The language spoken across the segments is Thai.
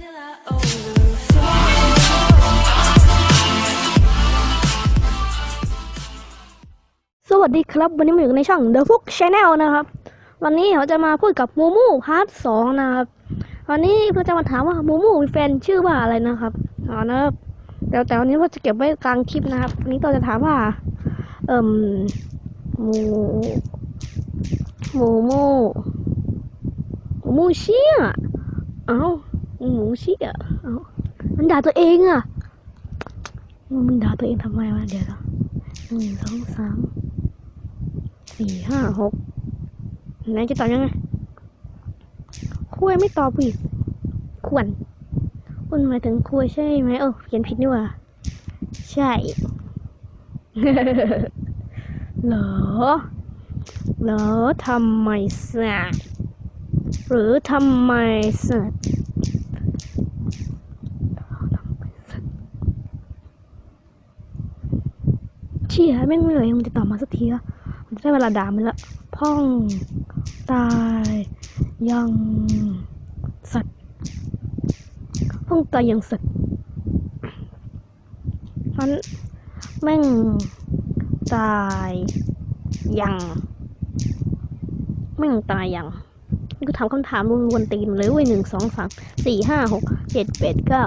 สวัสดีครับ วันนี้มาอยู่ในช่อง The Fook Channel นะครับ วันนี้เราจะมาพูดกับมูมูพาร์ทสองนะครับ วันนี้เราจะมาถามว่ามูมูมีแฟนชื่อว่าอะไรนะครับอ๋อนะครับเดี๋ยวแต่วันนี้เราจะเก็บไว้กลางคลิปนะครับวันนี้เราจะถามว่า เอ่มมูมูมูมูมูเชี่ยเอ้า หมูเชี่ยเอามันด่าตัวเองอะมันด่าตัวเองทำไมวะเดี๋ยวหนึ่งสองสามสี่ห้าหกไหนจะตอบยังไงคุยไม่ตอบอีกควรคุณหมายถึงคุยใช่ไหมเออเขียนผิดนี่ว่าใช่เหรอเหรอทำไมสัหรือทำไมสัตว์ เชี่ยแม่งไม่เลยมันจะตอบมาสักทีอะมันจะได้เวลาด่ามันละพ่องตายยังสัตว์พ่องตายยังสัตว์มันแม่งตายยังแม่งตายยังก็ถามคำถามวนๆตีนมเลยเว้ยหนึ่งสองสามสี่ห้าหกเจ็ดแปดเก้า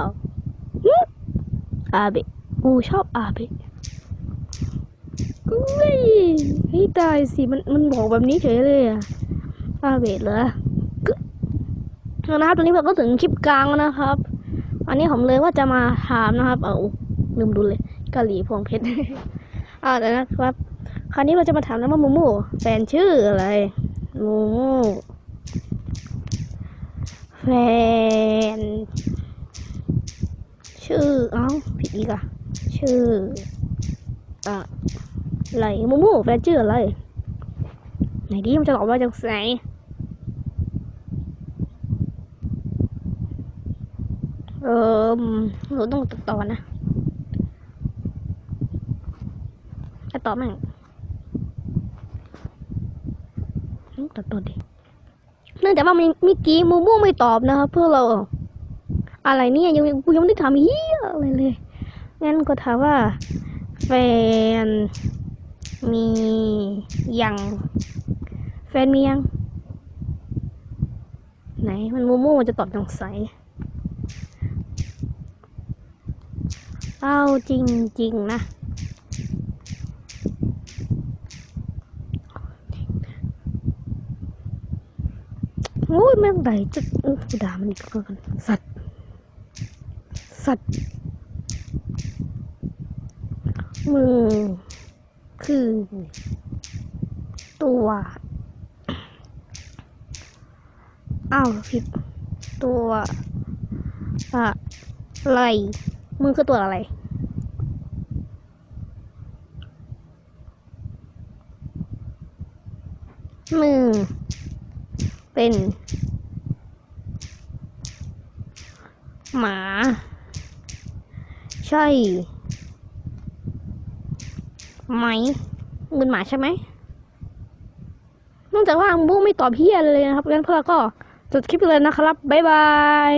อาเบะกูชอบอาเบะ อุ้ยให้ตายสิมันมันบอกแบบนี้เฉยเลยอะอาเบดเหรอกนะครับตอนนี้เราก็ถึงคลิปกลางแล้วนะครับ อันนี้ผมเลยว่าจะมาถามนะครับ เอาลืมดูเลยกะหรี่พวงเพชรอ่าเดี๋ยวนะครับ คราวนี้เราจะมาถามแล้วว่ามูมูแฟนชื่ออะไรมูมูแฟน ชื่อเอ้าผิดอีกอะชื่ออะ อะไรมูมูแฟนชื่ออะไร ไหนดิมันจะตอบว่าจากไหนเออเราต้องตัดต่อนะตัดต่อแม่งอืมตัดต่อดิเนื่องจากว่ามีเมื่อกี้มูมูไม่ตอบนะครับเพื่อเรา อะไรเนี่ยยังกูยังไม่ได้ถามเฮียอะไรเลย งั้นก็ถามว่าแฟน มียังแฟนมียัง ไหนมันมูมูมันจะตอบสงสัยเอาจริงจริงนะ โอ้ยแม่งไหนจะเออกูด่ามันอีกแล้วกันสัตว์ สัตว์มึง คือ ตัวอ้าวผิดตัวอะไรมึงคือตัวอะไรมึงเป็น หมา ใช่ ไหมมึงเป็นหมาใช่ไหมนอกจากว่าบูไม่ตอบเพี้ยเลยนะครับงั้นพวกเราก็จบคลิปไปเลยนะครับบ๊ายบาย